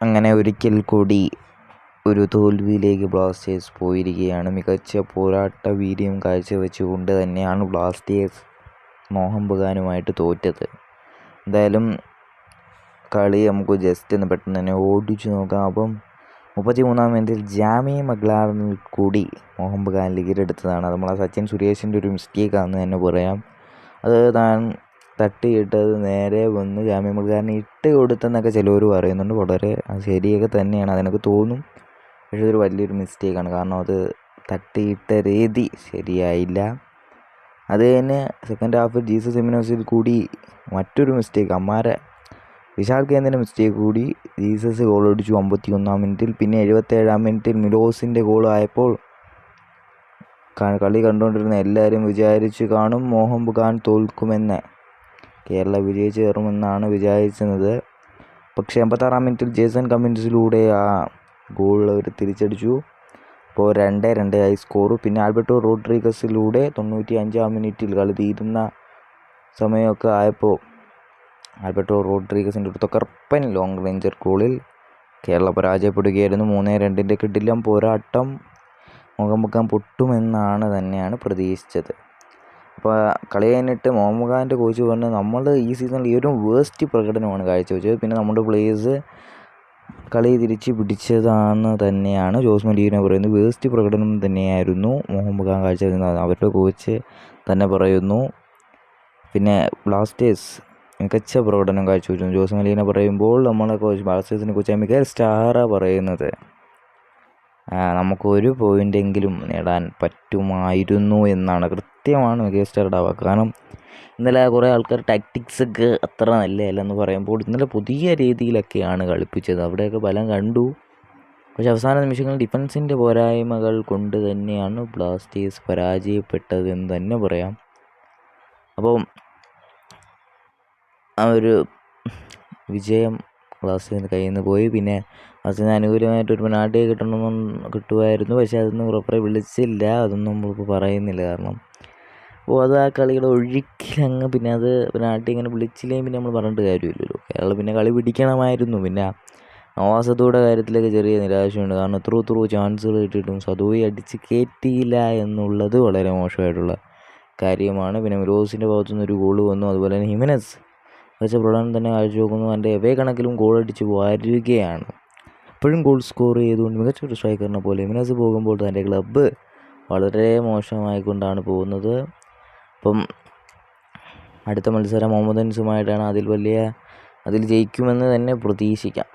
അങ്ങനെ ഒരിക്കൽ കൂടി ഒരു തോൽവിയിലേക്ക് ബ്ലാസ്റ്റേഴ്സ് പോയിരിക്കുകയാണ്. മികച്ച പോരാട്ട വീര്യം കാഴ്ചവെച്ചുകൊണ്ട് തന്നെയാണ് ബ്ലാസ്റ്റേഴ്സ് മോഹം ബഗാനുമായിട്ട് തോറ്റത്. എന്തായാലും കളി നമുക്ക് ജസ്റ്റ് ഒന്ന് പെട്ടെന്ന് തന്നെ ഓടിച്ചു നോക്കാം. അപ്പം മുപ്പത്തി മൂന്നാം മിനിറ്റിൽ ജാമി മഗ്ലാറിനിൽ കൂടി മോഹൻ ബഗാൻ ലീഗിലെടുത്തതാണ് അത് നമ്മളെ സച്ചിൻ സുരേഷിന്റെ ഒരു മിസ്റ്റേക്കാണെന്ന് തന്നെ പറയാം. അത് താൻ തട്ടിയിട്ടത് നേരെ വന്ന് ജാമ്യ മഗ്ലാറിന് ഇട്ട് കൊടുത്തെന്നൊക്കെ ചിലവർ പറയുന്നുണ്ട്. വളരെ ശരിയൊക്കെ തന്നെയാണ്. അതെനിക്ക് തോന്നും. പക്ഷേ ഇതൊരു വലിയൊരു മിസ്റ്റേക്കാണ് കാരണം അത് തട്ടിയിട്ട രീതി ശരിയായില്ല. അത് തന്നെ സെക്കൻഡ് ഹാഫിൽ ജീസസ് എമിനോസിൽ കൂടി മറ്റൊരു മിസ്റ്റേക്ക് അമ്മാരെ വിശാൽ കേന്ദ്രന്റെ മിസ്റ്റേക്ക് കൂടി ജീസസ് ഗോൾ അടിച്ചു അമ്പത്തി ഒന്നാം മിനിറ്റിൽ പിന്നെ എഴുപത്തേഴാം മിനിറ്റിൽ മിലോസിന്റെ ഗോൾ ആയപ്പോൾ കളി കണ്ടുകൊണ്ടിരുന്ന എല്ലാവരും വിചാരിച്ചു കാണും മോഹൻ ബഗാൻ തോൽക്കുമെന്ന്. കേരള വിജയിച്ച് കയറുമെന്നാണ് വിചാരിച്ചത്. പക്ഷേ എൺപത്താറാം മിനിറ്റിൽ ജേസൺ കമ്മിൻസിലൂടെ ആ ഗോൾ അവർ തിരിച്ചടിച്ചു. അപ്പോൾ രണ്ട് രണ്ട് ആയി സ്കോർ പിന്നെ ആൽബർട്ടോ റോഡ്രിഗസിലൂടെ തൊണ്ണൂറ്റി അഞ്ചാം മിനിറ്റിൽ കളി തീരുന്ന സമയമൊക്കെ ആയപ്പോൾ ആൽബർട്ടോ റോഡ്രിഗസിന്റെ ഒരു തകർപ്പൻ ലോങ് റേഞ്ചർ ഗോളിൽ കേരള പരാജയപ്പെടുകയായിരുന്നു. മൂന്ന് രണ്ടിന്റെ കിടിലം പോരാട്ടം മുഖം മുഖം പൊട്ടുമെന്നാണ് തന്നെയാണ് പ്രതീക്ഷിച്ചത്. അപ്പോൾ കളി കഴിഞ്ഞിട്ട് മോഹൻബഗാന്റെ കോച്ച് പറഞ്ഞു നമ്മൾ ഈ സീസണിൽ ഏറ്റവും വേസ്റ്റ് പ്രകടനമാണ് കാഴ്ചവെച്ചത്. പിന്നെ നമ്മുടെ പ്ലേയേഴ്സ് കളി തിരിച്ച് പിടിച്ചതാണ് തന്നെയാണ് ജോസ് മലീന പറയുന്നത്. വേസ്റ്റ് പ്രകടനം തന്നെയായിരുന്നു മോഹൻ കാഴ്ച അവരുടെ കോച്ച് തന്നെ പറയുന്നു. പിന്നെ ബ്ലാസ്റ്റേഴ്സ് മികച്ച പ്രകടനം കാഴ്ചവെച്ചു. ജോസ് മലീന പറയുമ്പോൾ നമ്മളെ കോച്ച് ബ്ലാസ്റ്റേഴ്സിനെ കുറിച്ച് മികച്ച സ്റ്റാറാണ് പറയുന്നത്. നമുക്കൊരു പോയിന്റെങ്കിലും നേടാൻ പറ്റുമായിരുന്നു എന്നാണ് കൃത്യമാണ് മികച്ച സ്റ്റാറുടെ വാക്ക് കാരണം ഇന്നലെ കുറേ ആൾക്കാർ ടാക്ടിക്സ് ഒക്കെ അത്ര നല്ലതല്ലെന്ന് പറയുമ്പോൾ ഇന്നലെ പുതിയ രീതിയിലൊക്കെയാണ് കളിപ്പിച്ചത്. അവിടെയൊക്കെ ബലം കണ്ടു. പക്ഷെ അവസാന നിമിഷങ്ങളിൽ ഡിഫൻസിന്റെ പോരായ്മകൾ കൊണ്ട് തന്നെയാണ് ബ്ലാസ്റ്റേഴ്സ് പരാജയപ്പെട്ടത് എന്ന് തന്നെ പറയാം. അപ്പം ആ ഒരു വിജയം ബ്ലാസ്റ്റേഴ്സിന്റെ കയ്യിൽ നിന്ന് പോയി. പിന്നെ ബ്ലാസ്റ്റേഴ്സിന് അനുകൂലമായിട്ട് ഒരു പെനാൾട്ടി കിട്ടണമെന്ന് കിട്ടുമായിരുന്നു. പക്ഷെ അതൊന്നും പ്രോപ്പറായി വിളിച്ചില്ല. അതൊന്നും നമ്മളിപ്പോൾ പറയുന്നില്ല കാരണം. അപ്പോൾ അത് ആ കളിയുടെ ഒഴുക്കിലങ്ങ് പിന്നെ അത് പെനാൾട്ടി ഇങ്ങനെ വിളിച്ചില്ലെങ്കിൽ പിന്നെ നമ്മൾ പറഞ്ഞിട്ട് കാര്യമില്ലല്ലോ. കേരളം പിന്നെ കളി പിടിക്കണമായിരുന്നു. പിന്നെ നവാസ് സദുയുടെ കാര്യത്തിലൊക്കെ ചെറിയ നിരാശയുണ്ട്. കാരണം ത്രൂ ത്രൂ ചാൻസുകൾ കിട്ടിയിട്ടും സദുവി അടിച്ച് കയറ്റിയില്ല എന്നുള്ളത് വളരെ മോശമായിട്ടുള്ള കാര്യമാണ്. പിന്നെ മിലോസിന്റെ ഭാഗത്തുനിന്ന് ഒരു ഗോൾ വന്നു. അതുപോലെ തന്നെ ഹിമനസ് മികച്ച പ്രകടനം തന്നെ കാഴ്ചവെക്കുന്നു. എന്റെ എവേ കണക്കിലും ഗോൾ അടിച്ച് വരികയാണ്. ഇപ്പോഴും ഗോൾ സ്കോർ ചെയ്തുകൊണ്ട് മികച്ച ഒരു സ്ട്രൈക്കറിനെ പോലെ ഹിമനസ് പോകുമ്പോൾ തന്റെ ക്ലബ്ബ് വളരെ മോശമായിക്കൊണ്ടാണ് പോകുന്നത്. അപ്പം അടുത്ത മത്സരം മുഹമ്മദൻസുമായിട്ടാണ് അതിൽ വലിയ അതിൽ ജയിക്കുമെന്ന് തന്നെ പ്രതീക്ഷിക്കാം.